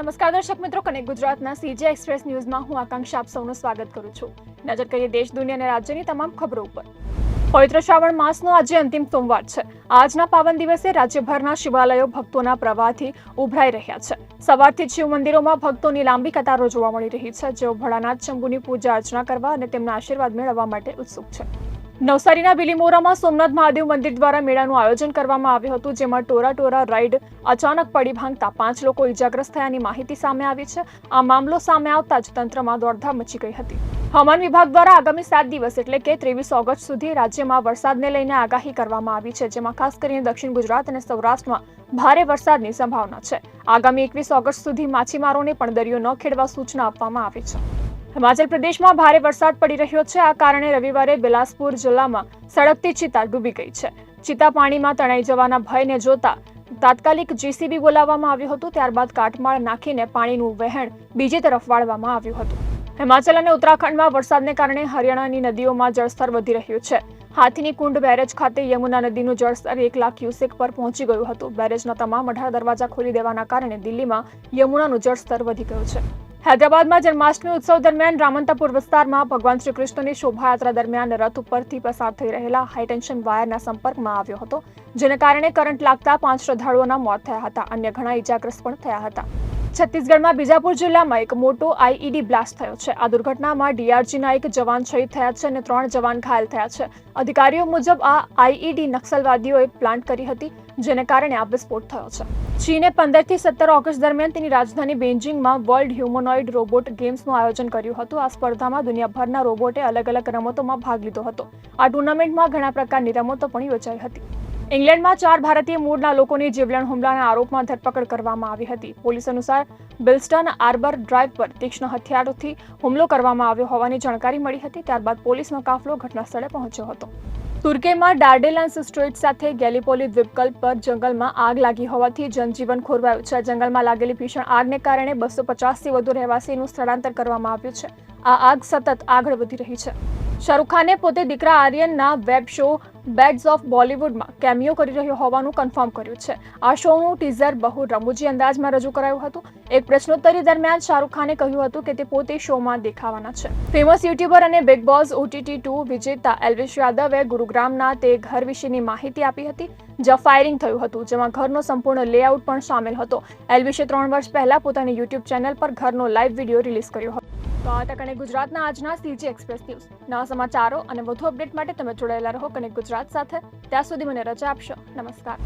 નમસ્કાર દર્શક મિત્રો, કનેક્ટ ગુજરાતના સીજે એક્સપ્રેસ ન્યૂઝમાં હું આકાંક્ષા આપ સૌનું સ્વાગત કરું છું. નજર કરીએ દેશ, દુનિયા અને રાજ્યની તમામ ખબરો ઉપર. પવિત્ર શ્રાવણ માસનો આજે અંતિમ સોમવાર છે. આજના પાવન દિવસે રાજ્યભરના શિવાલયો ભક્તોના પ્રવાહથી ઉભરાઈ રહ્યા છે. સવારથી જ શિવ મંદિરોમાં ભક્તોની લાંબી કતારો જોવા મળી રહી છે, જેઓ ભોળાનાથ, શંભુની પૂજા અર્ચના કરવા અને તેમના આશીર્વાદ મેળવવા માટે ઉત્સુક છે. નવસારીના બિલીમોરામાં સોમનાથ મહાદેવ મંદિર દ્વારા મેળાનું આયોજન કરવામાં આવ્યું હતું, જેમાં ટોરા ટોરા રાઈડ, અચાનક પડી ભાંગતા પાંચ લોકો ઇજાગ્રસ્ત થયાની માહિતી સામે આવી છે. આ મામલો સામે આવતા જ તંત્રમાં દોડધામ મચી ગઈ હતી. હવામાન વિભાગ દ્વારા આગામી સાત દિવસ એટલે કે ત્રેવીસ ઓગસ્ટ સુધી રાજ્યમાં વરસાદને લઈને આગાહી કરવામાં આવી છે, જેમાં ખાસ કરીને દક્ષિણ ગુજરાત અને સૌરાષ્ટ્રમાં ભારે વરસાદની સંભાવના છે. આગામી એકવીસ ઓગસ્ટ સુધી માછીમારોને પણ દરિયો ન ખેડવા સૂચના આપવામાં આવી છે. હિમાચલ પ્રદેશમાં ભારે વરસાદ પડી રહ્યો છે. આ કારણે રવિવારે બિલાસપુર જિલ્લામાં સડકતી ચિતા ડૂબી ગઈ છે. ચિતા પાણીમાં તણાઈ જવાના ભયને જોતા તાત્કાલિક જીસીબી બોલાવવામાં આવ્યું હતું. ત્યારબાદ કાટમાળ નાખીને પાણીનું વહેણ બીજી તરફ વાળવામાં આવ્યું હતું. હિમાચલ અને ઉત્તરાખંડમાં વરસાદને કારણે હરિયાણાની નદીઓમાં જળસ્તર વધી રહ્યું છે. હાથીની કુંડ બેરેજ ખાતે યમુના નદીનું જળસ્તર એક લાખ ક્યુસેક પર પહોંચી ગયું હતું. બેરેજના તમામ અઢાર દરવાજા ખોલી દેવાના કારણે દિલ્હીમાં યમુનાનું જળસ્તર વધી ગયું છે. હૈદરાબાદમાં જન્માષ્ટમી ઉત્સવ દરમિયાન રામંતાપુર વિસ્તારમાં ભગવાન શ્રી કૃષ્ણની શોભાયાત્રા દરમિયાન રથ ઉપરથી પસાર થઈ રહેલા હાઈટેન્શન વાયરના સંપર્કમાં આવ્યો હતો, જેને કારણે કરંટ લાગતા પાંચ શ્રદ્ધાળુઓના મોત થયા હતા. અન્ય ઘણા ઇજાગ્રસ્ત પણ થયા હતા. છત્તીસગઢમાં બીજાપુર જિલ્લામાં એક મોટો આઈઈડી બ્લાસ્ટ થયો છે. આ દુર્ઘટનામાં ડીઆરજીના એક જવાન શહીદ થયા છે અને ત્રણ જવાન ઘાયલ થયા છે. અધિકારીઓ મુજબ આ આઈઈડી નક્સલવાદીઓએ પ્લાન્ટ કરી હતી, જેને કારણે આ વિસ્ફોટ થયો છે. ચીને પંદરથી સત્તર ઓગસ્ટ દરમિયાન તેની રાજધાની બેઇજિંગમાં વર્લ્ડ હ્યુમનોઇડ રોબોટ ગેમ્સનું આયોજન કર્યું હતું. આ સ્પર્ધામાં દુનિયાભરના રોબોટે અલગ અલગ રમતોમાં ભાગ લીધો હતો. આ ટુર્નામેન્ટમાં ઘણા પ્રકારની રમતો પણ યોજાઈ હતી. ઇંગ્લેન્ડમાં ચાર ભારતીય મૂળના લોકોની જીવલેણ હુમલાના આરોપમાં ધરપકડ કરવામાં આવી હતી. પોલીસ અનુસાર બિલ્સ્ટન આર્બર ડ્રાઈવ પર તીક્ષ્ણ હથિયારોથી હુમલો કરવામાં આવ્યો હોવાની જાણકારી મળી હતી. ત્યારબાદ પોલીસનો કાફલો ઘટનાસ્થળે પહોંચ્યો હતો. તુર્કીમાં ડાર્ડેલન્સ સ્ટ્રીટ સાથે ગેલીપોલી દ્વીપકલ્પ પર જંગલમાં આગ લાગી હોવાથી જનજીવન ખોરવાયું છે. જંગલમાં લાગેલી ભીષણ આગને કારણે બસો પચાસથી વધુ રહેવાસીનું સ્થળાંતર કરવામાં આવ્યું છે. આ આગ સતત આગળ વધી રહી છે. શાહરૂખ ખાને પોતે દીકરા આર્યનના વેબ શો બેડ્સ ઓફ બોલિવૂડમાં કેમિયો કરી રહ્યો હોવાનું કન્ફર્મ કર્યું છે. આ શોનું ટીઝર બહુ રમૂજી અંદાજમાં રજૂ કરાયું હતું. એક પ્રશ્નોત્તરી દરમિયાન શાહરૂખ ખાને કહ્યું હતું કે તે પોતે શોમાં દેખાવાના છે. ફેમસ યુટ્યુબર અને બિગ બોસ ઓટીટી ટુ વિજેતા એલ્વિશ યાદવે ગુરુગ્રામના તે ઘર વિશેની માહિતી આપી હતી, જ્યાં ફાયરિંગ થયું હતું, જેમાં ઘરનો સંપૂર્ણ લેઆઉટ પણ સામેલ હતો. એલ્વિશે ત્રણ વર્ષ પહેલા પોતાની યુટ્યુબ ચેનલ પર ઘરનો લાઈવ વીડિયો રિલીઝ કર્યો હતો. તો આ હતા કનેક્ટ ગુજરાતના આજના સીજી એક્સપ્રેસ ન્યૂઝ. નવા સમાચારો અને વધુ અપડેટ માટે તમે જોડાયેલા રહો કનેક્ટ ગુજરાત સાથે. ત્યાં સુધી મને રજા આપશો. નમસ્કાર.